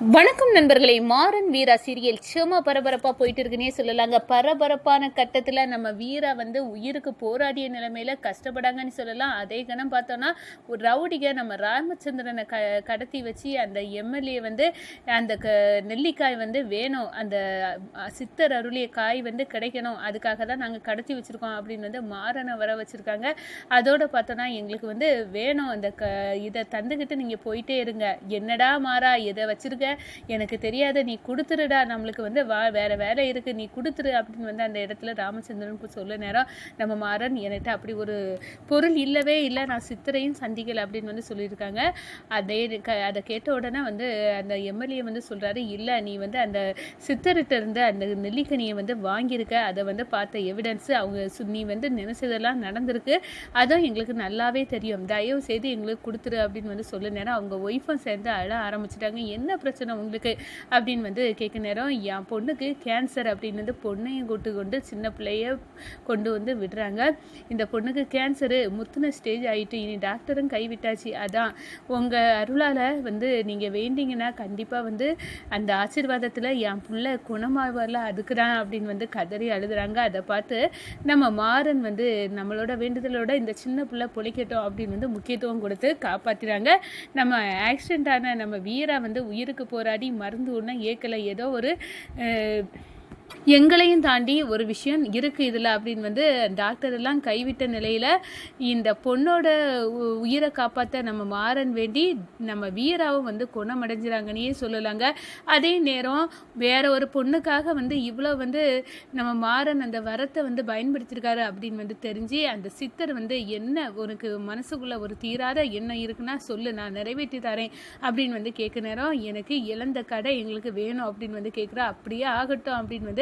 வணக்கம் நண்பர்களே. மாறன் வீரா சீரியல் சும்மா பரபரப்பாக போயிட்டு இருக்குன்னே சொல்லலாங்க. பரபரப்பான கட்டத்தில் நம்ம வீரா வந்து உயிருக்கு போராடிய நிலைமையில கஷ்டப்படாங்கன்னு சொல்லலாம். அதே கணம் பார்த்தோன்னா ஒரு ரவுடிக நம்ம ராமச்சந்திரனை க கடத்தி வச்சு அந்த எம்எல்ஏ வந்து அந்த க நெல்லிக்காய் வந்து வேணும். அந்த சித்தர் அருளிய காய் வந்து கிடைக்கணும். அதுக்காக தான் நாங்கள் கடத்தி வச்சுருக்கோம் அப்படின்னு வந்து மாறனை வர வச்சுருக்காங்க. அதோட பார்த்தோன்னா எங்களுக்கு வந்து வேணும். அந்த க இதை தந்துக்கிட்டு நீங்கள் போயிட்டே இருங்க. என்னடா மாறா இதை வச்சிருக்க எனக்கு தெரியாத நீ கொடுத்துருடா நம்மளுக்கு வந்து வா வேறு வேலை இருக்குது நீ கொடுத்துரு அப்படின்னு வந்து அந்த இடத்துல ராமச்சந்திரனுக்கு சொல்ல நேரம் நம்ம மாறன் என்கிட்ட அப்படி ஒரு பொருள் இல்லவே இல்லை நான் சித்தரையும் சந்திக்கல அப்படின்னு வந்து சொல்லியிருக்காங்க. அதே க- அதை கேட்ட உடனே வந்து அந்த எம்எல்ஏ வந்து சொல்கிறாரு இல்லை நீ வந்து அந்த சித்தர்கிட்ட இருந்து அந்த நெல்லிக்கனியை வந்து வாங்கியிருக்க அதை வந்து பார்த்த எவிடன்ஸு அவங்க நீ வந்து நினைச்சதெல்லாம் நடந்திருக்கு அதுவும் எங்களுக்கு நல்லாவே தெரியும். தயவு செய்து எங்களுக்கு கொடுத்துரு அப்படின்னு வந்து சொல்ல நேரம் அவங்க ஒய்ஃபும் சேர்ந்து அழ ஆரம்பிச்சிட்டாங்க. என்ன பிரச்சனை? உங்களுக்கு அப்படின்னு வந்து கேட்க நேரம் என் பொண்ணுக்கு கேன்சர் அப்படின்னு வந்து பொண்ணையும் கூட்டு கொண்டு சின்ன பிள்ளைய கொண்டு வந்து விடுறாங்க. இந்த பொண்ணுக்கு கேன்சரு முத்துன ஸ்டேஜ் ஆகிட்டு இனி டாக்டரும் கைவிட்டாச்சு. அதான் உங்கள் அருளால் வந்து நீங்கள் வேண்டிங்கன்னா கண்டிப்பாக வந்து அந்த ஆசீர்வாதத்தில் என் பிள்ளை குணமாகல அதுக்கு தான் அப்படின்னு வந்து கதறி அழுதுறாங்க அதை பார்த்து நம்ம மாறன் வந்து நம்மளோட வேண்டுதலோட இந்த சின்ன பிள்ளை பொழிக்கட்டும் அப்படின்னு வந்து முக்கியத்துவம் கொடுத்து காப்பாற்றுறாங்க நம்ம ஆக்சிடென்ட் ஆன நம்ம வீரா வந்து உயிருக்கு போராடி மருந்து ஒன்றா ஏற்கலை ஏதோ ஒரு எங்களையும் தாண்டி ஒரு விஷயம் இருக்குது இதில் அப்படின்னு வந்து டாக்டர் எல்லாம் கைவிட்ட நிலையில் இந்த பொண்ணோட உ- உயிரை காப்பாற்ற நம்ம மாறன் வேண்டி நம்ம வீராவும் வந்து குணமடைஞ்சிறாங்கன்னே சொல்லலாங்க. அதே நேரம் வேற ஒரு பொண்ணுக்காக வந்து இவ்வளோ வந்து நம்ம மாறன் அந்த வரத்தை வந்து பயன்படுத்தியிருக்காரு அப்படின்னு வந்து தெரிஞ்சு அந்த சித்தர் வந்து என்ன உனக்கு மனசுக்குள்ள ஒரு தீராத எண்ணம் இருக்குன்னா சொல்லு நான் நிறைவேற்றி தரேன் அப்படின்னு வந்து கேட்க நேரம் எனக்கு இழந்த கடை எங்களுக்கு வேணும் அப்படின்னு வந்து கேட்குறா அப்படியே ஆகட்டும் அப்படின்னு வந்து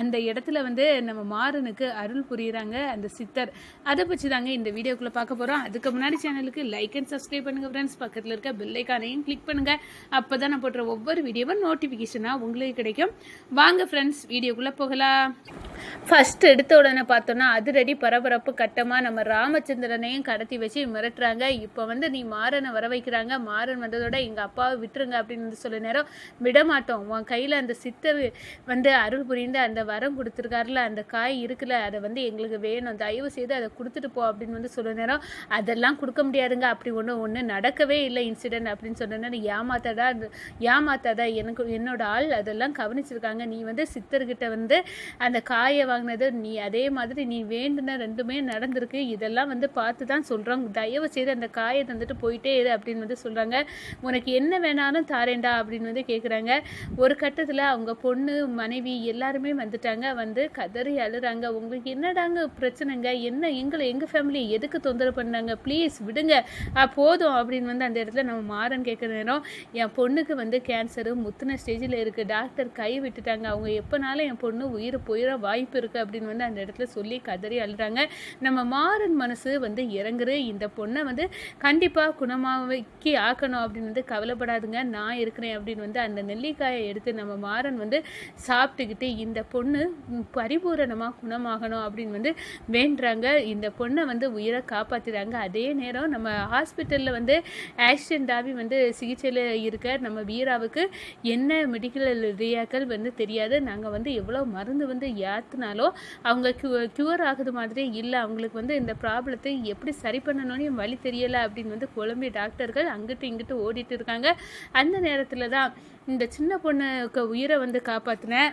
அந்த இடத்துல வந்து நம்ம மாறனுக்கு அருள் புரியுறாங்க அந்த சித்தர். அதை பற்றி தாங்க இந்த வீடியோக்குள்ளே பார்க்க போகிறோம் அதுக்கு முன்னாடி சேனலுக்கு லைக் அண்ட் சப்ஸ்கிரைப் பண்ணுங்கள் ஃப்ரெண்ட்ஸ் பக்கத்தில் இருக்க பெல்லைக்கானையும் கிளிக் பண்ணுங்க. அப்போ தான் நான் போடுற ஒவ்வொரு வீடியோவும் நோட்டிஃபிகேஷனாக உங்களுக்கு கிடைக்கும். வாங்க ஃப்ரெண்ட்ஸ் வீடியோக்குள்ளே போகலாம். ஃபர்ஸ்ட் எடுத்த உடனே பார்த்தோன்னா அதிரடி பரபரப்பு கட்டமாக நம்ம ராமச்சந்திரனையும் கடத்தி வச்சு மிரட்டுறாங்க. இப்போ வந்து நீ மாறனை வர வைக்கிறாங்க. மாறன் வந்ததோட எங்கள் அப்பாவை விட்டுருங்க அப்படின்னு வந்து சொல்ல நேரம் விடமாட்டோம். உன் கையில் அந்த சித்தர் வந்து அருள் புரிந்து அந்த வரம் கொடுத்துருக்காருல அந்த காய் இருக்குல்ல அதை வந்து எங்களுக்கு வேணும். தயவு செய்து அதை கொடுத்துட்டு போ அப்படின்னு வந்து சொல்ல நேரம் அதெல்லாம் கொடுக்க முடியாதுங்க. அப்படி ஒன்று ஒன்று நடக்கவே இல்லை இன்சிடென்ட் அப்படின்னு சொன்னேன்னா நீ ஏமாத்தாதா? ஏமாத்தாதா? எனக்கு என்னோட ஆள் அதெல்லாம் கவனிச்சிருக்காங்க. நீ வந்து சித்தர்கிட்ட வந்து அந்த காயை வாங்கினது நீ அதே மாதிரி நீ வேண்டுன ரெண்டுமே நடந்திருக்கு. இதெல்லாம் வந்து பார்த்து தான் சொல்கிறோம் தயவு செய்து அந்த காயை தந்துட்டு போயிட்டே இரு அப்படின்னு வந்து சொல்கிறாங்க உனக்கு என்ன வேணாலும் தாரேண்டா அப்படின்னு வந்து கேட்குறாங்க ஒரு கட்டத்தில் அவங்க பொண்ணு மனைவி எல்லாம் எல்லாருமே வந்துட்டாங்க வந்து கதறி அழுறாங்க. உங்களுக்கு என்னடாங்க பிரச்சனைங்க? என்ன எங்களை எங்கள் ஃபேமிலி எதுக்கு தொந்தரவு பண்ணாங்க? ப்ளீஸ் விடுங்க. போதும் அப்படின்னு வந்து அந்த இடத்துல நம்ம மாறன் கேட்குற நேரம் என் பொண்ணுக்கு வந்து கேன்சரு முத்தின ஸ்டேஜில் இருக்குது டாக்டர் கை விட்டுட்டாங்க. அவங்க எப்போனாலும் என் பொண்ணு உயிர் போயிட வாய்ப்பு இருக்குது அப்படின்னு வந்து அந்த இடத்துல சொல்லி கதறி அழுறாங்க. நம்ம மாறன் மனசு வந்து இறங்குறு இந்த பொண்ணை வந்து கண்டிப்பாக குணமாக்கி ஆக்கணும் அப்படின்னு வந்து கவலைப்படாதுங்க. நான் இருக்கிறேன் அப்படின்னு வந்து அந்த நெல்லிக்காயை எடுத்து நம்ம மாறன் வந்து சாப்பிட்டுக்கிட்டு இந்த பொண்ணு பரிபூரணமாக குணமாகணும் அப்படின்னு வந்து வேண்டுறாங்க. இந்த பொண்ணை வந்து உயிரை காப்பாற்றுறாங்க அதே நேரம் நம்ம ஹாஸ்பிட்டலில் வந்து ஆக்சிடென்ட் வந்து சிகிச்சையில் இருக்க நம்ம வீராவுக்கு என்ன மெடிக்கல் ரியாக்கள் வந்து தெரியாது. நாங்கள் வந்து எவ்வளோ மருந்து வந்து ஏற்றுனாலும் அவங்க க்யூ க்யூர் ஆகுது மாதிரி இல்லை. அவங்களுக்கு வந்து இந்த ப்ராப்ளத்தை எப்படி சரி பண்ணணும்னு வழி தெரியலை அப்படின்னு வந்து குழம்பி டாக்டர்கள் அங்கிட்டு இங்கிட்டு ஓடிட்டு இருக்காங்க. அந்த நேரத்தில் தான் இந்த சின்ன பொண்ணுக்கு உயிரை வந்து காப்பாற்றினேன்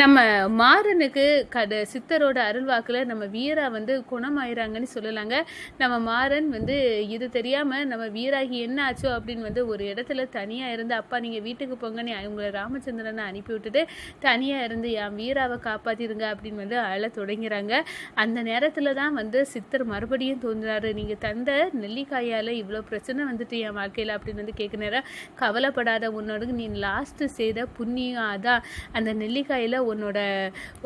நம்ம மாறனுக்கு கட சித்தரோட அருள்வாக்கில் நம்ம வீரா வந்து குணமாயிறாங்கன்னு சொல்லலாங்க. நம்ம மாறன் வந்து இது தெரியாமல் நம்ம வீராகி என்ன ஆச்சோ அப்படின்னு வந்து ஒரு இடத்துல தனியாக இருந்து அப்பா நீங்கள் வீட்டுக்கு போங்கன்னு அவங்கள ராமச்சந்திரனை அனுப்பி விட்டுட்டு தனியாக இருந்து என் வீராவை காப்பாற்றிருங்க அப்படின்னு வந்து அழ தொடங்கிறாங்க. அந்த நேரத்தில் தான் வந்து சித்தர் மறுபடியும் தோன்றுறாரு நீங்கள் தந்த நெல்லிக்காயால் இவ்வளோ பிரச்சனை வந்துட்டு என் வாழ்க்கையில் அப்படின்னு வந்து கேட்க நேரம் கவலைப்படாத உன்னோடு நீ லாஸ்ட்டு செய்த புண்ணியம் அதான் அந்த நெல்லிக்காயில் உன்னோட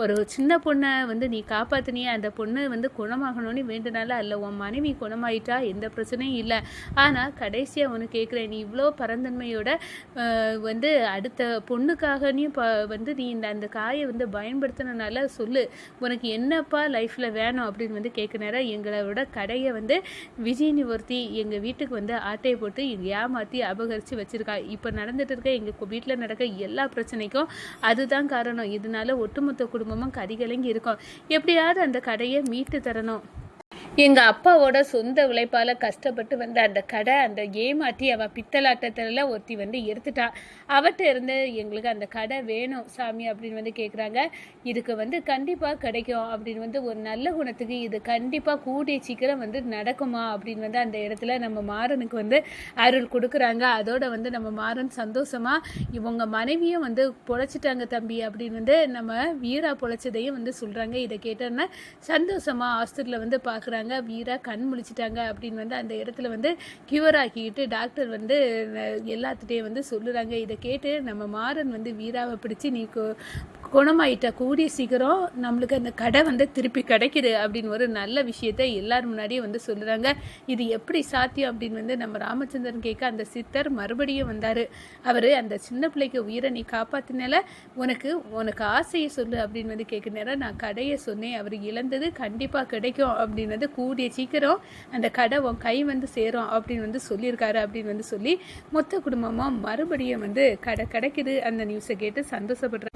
ஒரு சின்ன பொண்ணை வந்து நீ காப்பாற்றினியே அந்த பொண்ணு வந்து குணமாகணும்னு வேண்டுனால அல்ல உன் மனைவி குணமாயிட்டா எந்த பிரச்சனையும் இல்லை. ஆனால் கடைசியாக ஒன்று கேட்குறேன் நீ இவ்வளோ பரந்தன்மையோட வந்து அடுத்த பொண்ணுக்காகனையும் ப வந்து நீ இந்த அந்த காயை வந்து பயன்படுத்தினால சொல்லு உனக்கு என்னப்பா லைஃப்பில் வேணும் அப்படின்னு வந்து கேட்குறாரு எங்களோட கடையை வந்து விஜய் ஒருத்தி எங்கள் வீட்டுக்கு வந்து ஆட்டையை போட்டு ஏமாற்றி அபகரித்து வச்சுருக்கா. இப்போ நடந்துட்டு இருக்க எங்கள் வீட்டில் நடக்க எல்லா பிரச்சனைக்கும் அதுதான் காரணம். இதனால ஒட்டுமொத்த குடும்பமும் கதிகலங்கி இருக்கும். எப்படியாவது அந்த கடையை மீட்டு தரணும். எங்கள் அப்பாவோட சொந்த உழைப்பால் கஷ்டப்பட்டு வந்து அந்த கடை அந்த ஏமாற்றி அவள் பித்தலாட்டத்தில் ஒருத்தி வந்து எடுத்துட்டா. அவட்ட இருந்து எங்களுக்கு அந்த கடை வேணும் சாமி அப்படின்னு வந்து கேட்குறாங்க இதுக்கு வந்து கண்டிப்பாக கிடைக்கும் அப்படின்னு வந்து ஒரு நல்ல குணத்துக்கு இது கண்டிப்பாக கூடிய சீக்கிரம் வந்து நடக்குமா அப்படின்னு வந்து அந்த இடத்துல நம்ம மாறனுக்கு வந்து அருள் கொடுக்குறாங்க. அதோட வந்து நம்ம மாறன் சந்தோஷமாக இவங்க மனைவியும் வந்து பொழைச்சிட்டாங்க தம்பி அப்படின்னு வந்து நம்ம வீரா பொழைச்சதையும் வந்து சொல்கிறாங்க இதை கேட்டோன்னா சந்தோஷமா ஹாஸ்பிட்டலில் வந்து பார்க்குறாங்க வீரா கண் முழிச்சிட்டாங்க அப்படின்னு வந்து அந்த இடத்துல வந்து கியூர் ஆக்கிக்கிட்டு டாக்டர் வந்து எல்லாத்துட்டையும் வந்து சொல்லுறாங்க. இதை கேட்டு நம்ம மாறன் வந்து வீராவை பிடிச்சி நீ குணமாயிட்ட கூடிய சீக்கிரம் நம்மளுக்கு அந்த கடை வந்து திருப்பி கிடைக்குது அப்படின்னு ஒரு நல்ல விஷயத்த எல்லார் முன்னாடியும் வந்து சொல்லுறாங்க. இது எப்படி சாத்தியம் அப்படின்னு வந்து நம்ம ராமச்சந்திரன் கேட்க அந்த சித்தர் மறுபடியும் வந்தார். அவர் அந்த சின்ன பிள்ளைக்கு உயிரை நீ காப்பாத்தினால உனக்கு உனக்கு ஆசையை சொல்லு அப்படின்னு வந்து கேட்க நேரம் நான் கடையை சொன்னேன். அவர் இழந்தது கண்டிப்பாக கிடைக்கும் அப்படின்னு வந்து கூடிய சீக்கிரம் அந்த கடை உன் கை வந்து சேரும் அப்படின்னு வந்து சொல்லியிருக்காரு அப்படின்னு வந்து சொல்லி மொத்த குடும்பமாக மறுபடியும் வந்து கடை கிடைக்குது. அந்த நியூஸை கேட்டு சந்தோஷப்படுறாங்க.